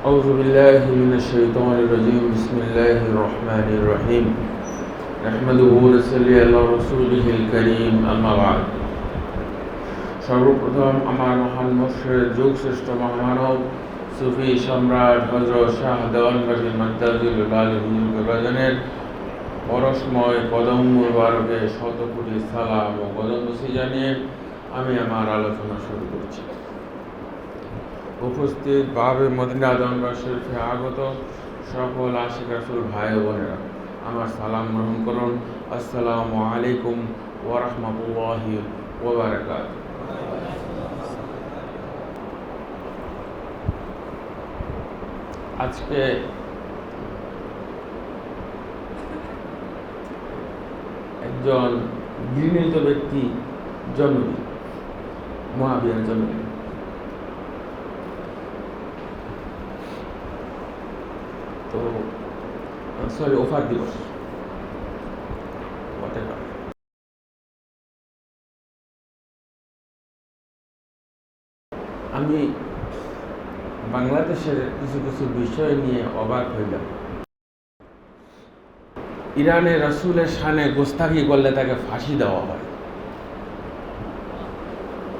أعوذ بالله من الشيطان الرجيم بسم الله الرحمن الرحيم نحمده ونصلي على رسوله الكريم أما بعد সর্বপ্রথম আমার মহান মুর্শিদ যুগ শ্রেষ্ঠ মহামানব সুফি সম্রাট হজরত শাহ দেওয়ান গাজী মদ্দাজুল আলী হুজুর রাজনের পরশময় কদম মুবারকে শত কোটি সালাম ও কদম বসি জানিয়ে আমি আমার আলোচনা শুরু করছি উপস্থিত বাবে মদিনা দরবার শরীফে আগত সকল আশিক রাসুল ভাই বোনেরা, আমার সালাম গ্রহণ করুন। আসসালামু আলাইকুম ওরহমতুল্লাহি ওবরাকাত আজকে একজন গৃহীত ব্যক্তি জন্মদিন, মহাবিয়ার জন্মদিন। তো সরি অফার দিবস. আমি বাংলাদেশের কিছু কিছু বিষয় নিয়ে অবাক হইলাম। ইরানে রসুলের সানে গোস্তাকি করলে তাকে ফাঁসি দেওয়া হয়।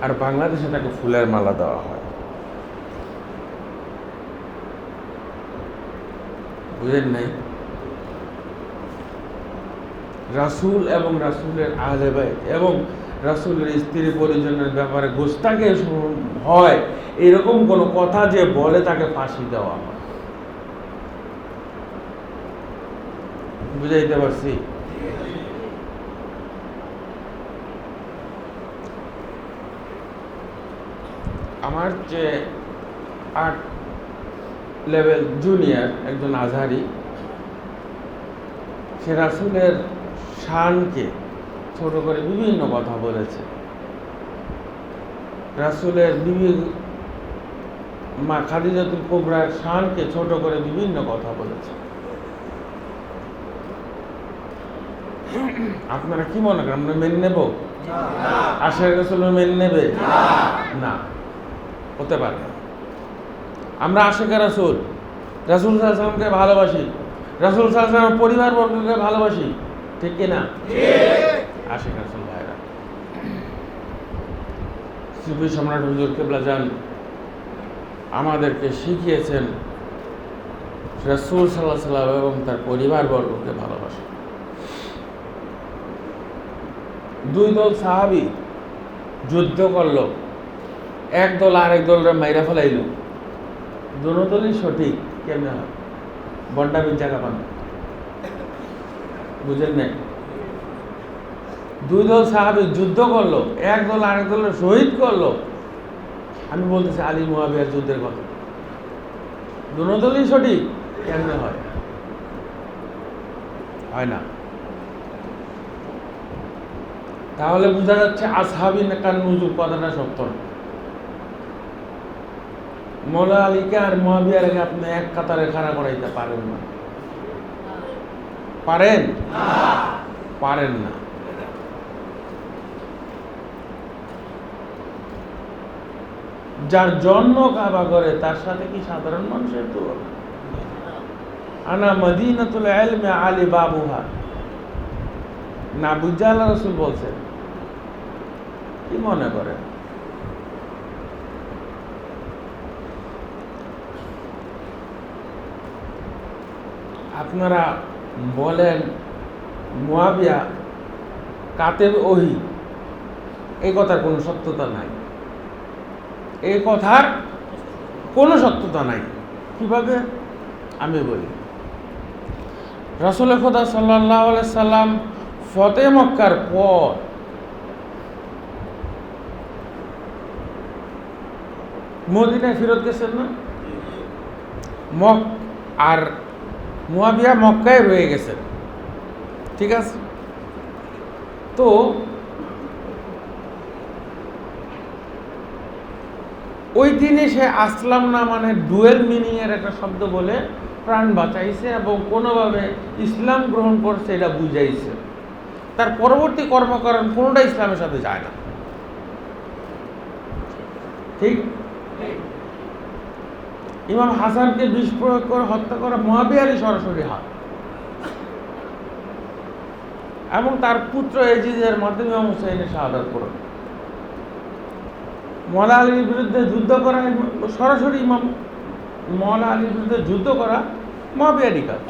আর বাংলাদেশে তাকে ফুলের মালা দেওয়া হয়। বুঝেন নাই? রাসুল এবং রাসুলের আহলে বাইত এবং রাসুলের স্ত্রী পরিজনের ব্যাপারে গোস্তাকে হয় এরকম কোনো কথা যে বলে তাকে ফাঁসি দেওয়া হয়। বুঝাইতে পারছি? আমার যে আট লেভেল জুনিয়র একজন আজহারি। সে রাসুলের শানকে ছোট করে বিভিন্ন কথা বলেছে। রাসুলের বিভিন্ন মা খাদিজাতুল কোবরার শানকে ছোট করে বিভিন্ন কথা বলেছে। আপনারা কি মনে করেন আমরা মেনে নেব? আশের রাসুল মেনে নেবে? না। হতে পারে। না আমরা আশেখা রাসুল। রাসুল সাল্লামকে ভালোবাসি। রাসুল সাল্লামের পরিবার বর্গকে ভালোবাসি। ঠিক কিনা? আশেখ রাসুল ভাইরা। সুফি সম্রাট হুজুর কেবলা যান আমাদেরকে শিখিয়েছেন রসুল সাল্লাহ সাল্লাম এবং তার পরিবার বর্গকে ভালোবাসে। দুই দল সাহাবি যুদ্ধ করল। এক দল আরেক দলরা মাইরা ফেলাইল। দুনো দলই সঠিক কেমনে হয় বন্ডামির জায়গা পান। বুঝেন নাই? দুই দল সাহাবি যুদ্ধ করল, এক দল আরেক দল শহীদ করল। আমি বলতেছি আলী মহাবিয়ার যুদ্ধের কথা। দুনো দলই সঠিক কেমনে হয়? হয় না। তাহলে বোঝা যাচ্ছে আসহাবি কান নুজুর কথাটা সত্য না। মোলা আলীকে আর মহাবিয়ার আপনি এক কাতারে খাড়া করাইতে পারেন না। পারেন? পারেন না। যার জন্ম কাবা করে তার সাথে কি সাধারণ মানুষের তুলনা? আনা মদিনাতুল এলমে আলী বাবুহা। না বুঝাল রসুল বলছেন। কি মনে করেন? আপনারা বলেন, মুয়াবিয়া কাতেব ওহি। এই কথার কোনো সত্যতা নাই। এই কথার কোনো সত্যতা নাই। কীভাবে? আমি বলি। রসুল খোদা সাল্লাহ সাল্লাম ফতে মক্কার পর মদিনায় ফেরত গেছেন না? মক আর মুয়াবিয়া মক্কায় রয়ে গেছেন। ঠিক আছে? তো ওই দিনে সে আসলাম না মানে ডুয়েল মিনিং এর একটা শব্দ বলে প্রাণ বাঁচাইছে এবং কোনোভাবে ইসলাম গ্রহণ করছে এটা বুঝাইছে। তার পরবর্তী কর্মকারণ কোনোটা ইসলামের সাথে যায় না। ঠিক? ইমাম হাসানকে বিষ প্রয়োগ করে হত্যা করা মহাবিয়ারই সরাসরি হাত। এবং তার পুত্র এজিজের মাধ্যমে ইমাম হুসাইনের শাহাদাত করেন মলা আলীর বিরুদ্ধে যুদ্ধ করা সরাসরি ইমাম মলা আলীর বিরুদ্ধে যুদ্ধ করা মহাবিয়ারি কাজ।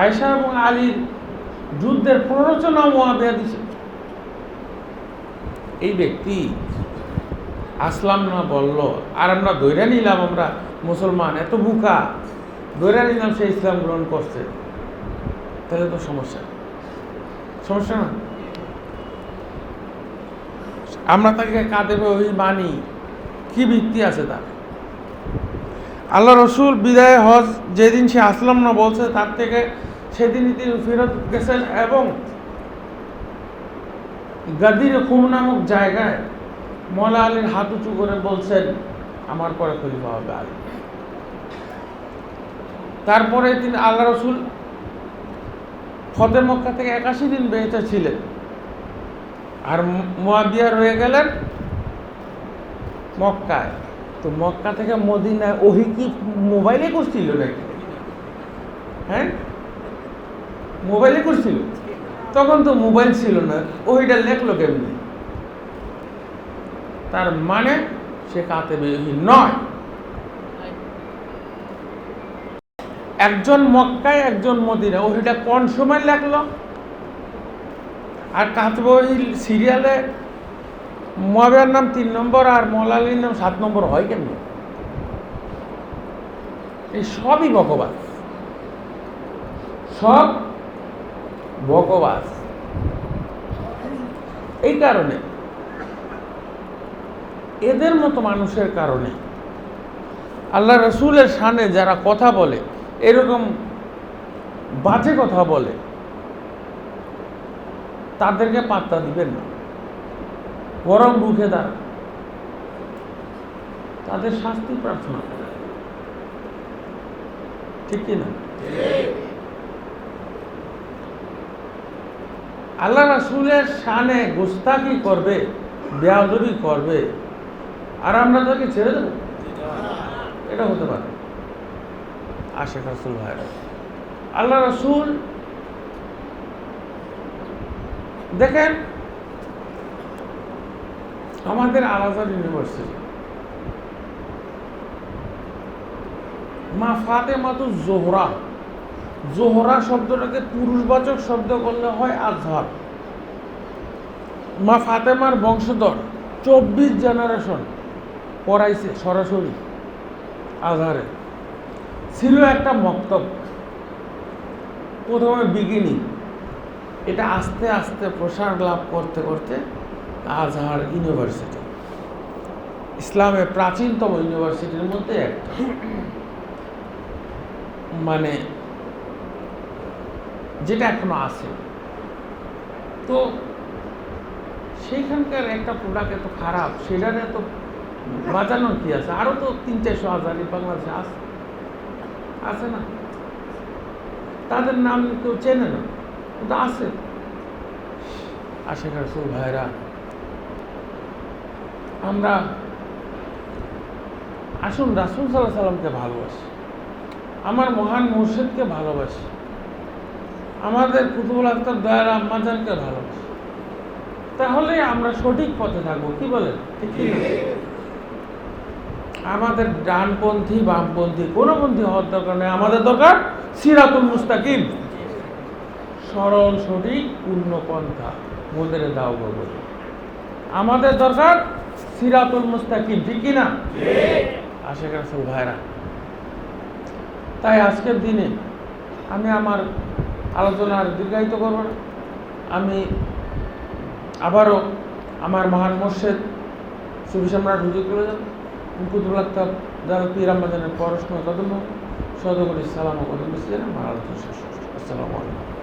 আয়েশা এবং আলীর যুদ্ধের প্ররোচনা মহাবিয়া দিছে এই ব্যক্তি আসলাম না বলল, আর আমরা দৈরা নিলাম আমরা, মুসলমান, এত বুকা। দৈরা নিলাম সে ইসলাম গ্রহণ করছে। তাহলে তো সমস্যা। সমস্যা না? আমরা তাকে কাঁদে ওই মানি? কি ভিত্তি আছে তার? আল্লাহ রসুল বিদায় হজ যেদিন সে আসলাম না বলছে, তার থেকে সেদিনই তিনি ফেরত গেছেন এবং গাদির খুম নামক জায়গায় মলা আলীর হাত উঁচু করে বলছেন, আমার পরে খলিফা হবে আলী। তারপরে তিনি আল্লাহ রসুল ফতে মক্কা থেকে একাশি দিন বেঁচে ছিলেন। আর মোয়াবিয়া রয়ে গেলেন মক্কায়। তো মক্কা থেকে মদিনায় ওহি কি মোবাইলে করছিল নাকি? হ্যাঁ? মোবাইলে করছিল তখন তো মোবাইল ছিল না ওইটা লেখলো কেমনি? তার মানে সে কাতে বেহি নয়। একজন মক্কায়, একজন মদিনা ওইটা কোন সময় লেখলো? আর কাতবহিল সিরিয়ালে মোয়াবিয়ার নাম তিন নম্বর আর মলালির নাম সাত নম্বর হয় কেন এই সবই বকবাস। সব বকবাস। এই কারণে এদের মতো মানুষের কারণে। আল্লাহ রসুলের সামনে যারা কথা বলে, এরকম বাজে কথা বলে, তাদেরকে পাত্তা দিবেন না। গরম বুঝে দাঁড়ান। তাদের শাস্তি প্রার্থনা করে ঠিক কিনা আল্লাহ রাসুলের শানে গোস্তাকি করবে, বেয়াদবি করবে আর আমরা তাকে ছেড়ে দেবো। এটা হতে পারে। আশেখ রাসুল ভাইরা আল্লাহ রাসুল দেখেন আমাদের আলাদার ইউনিভার্সিটি মা ফাতেমা তো জোহরা জোহরা শব্দটাকে পুরুষবাচক শব্দ করলে হয় আজহার। মা ফাতেমার বংশধর চব্বিশ জেনারেশন পড়াইছে সরাসরি আজহারে। ছিল একটা মক্তব। প্রথমে বিগিনি। এটা আস্তে আস্তে প্রসার লাভ করতে করতে আজহার ইউনিভার্সিটি। ইসলামের প্রাচীনতম ইউনিভার্সিটির মধ্যে একটা। মানে যেটা এখনও আছে। তো সেইখানকার একটা প্রোডাক্ট এত খারাপ, সেটার এত বাঁচানোর কি আছে? আরও তো তিন চারশো হাজার বাংলাদেশে আছে। আছে না? তাদের নাম কেউ চেনে না, কিন্তু আছে। আশেখ রাসুল ভাইরা, আমরা আসুন রাসুল সাল্লাহ সাল্লামকে ভালোবাসি। আমার মহান মুর্শিদকে ভালোবাসি। আমাদের কুতুবুল আক্তার দয়াল আম্মাজানকে ভালোবাসি। তাহলে আমরা সঠিক পথে থাকব, কি বলেন? ঠিক? আমাদের ডানপন্থী বামপন্থী কোনো পন্থী হওয়ার দরকার নেই। আমাদের দরকার সিরাতুল মুস্তাকিম। সরল সঠিক পূর্ণ পন্থা। মোদের দাও বলে আমাদের দরকার সিরাতুল মুস্তাকিম ঠিক কি না? আশেখ রাসুল ভাইরা। তাই আজকের দিনে আমি আমার আলোচনা আর দীর্ঘায়িত করব না। আমি আবারও আমার মহান মোর্শেদ সুবি সম্রাট হুজুর করে যাব কুতুবুল আক্তাব যারা পীর আম্মাজানের পড়াশোনা কদম সদগুলি সালাম কদম বিসিলেন আমার আলোচনা শেষ আসসালামু আলাইকুম।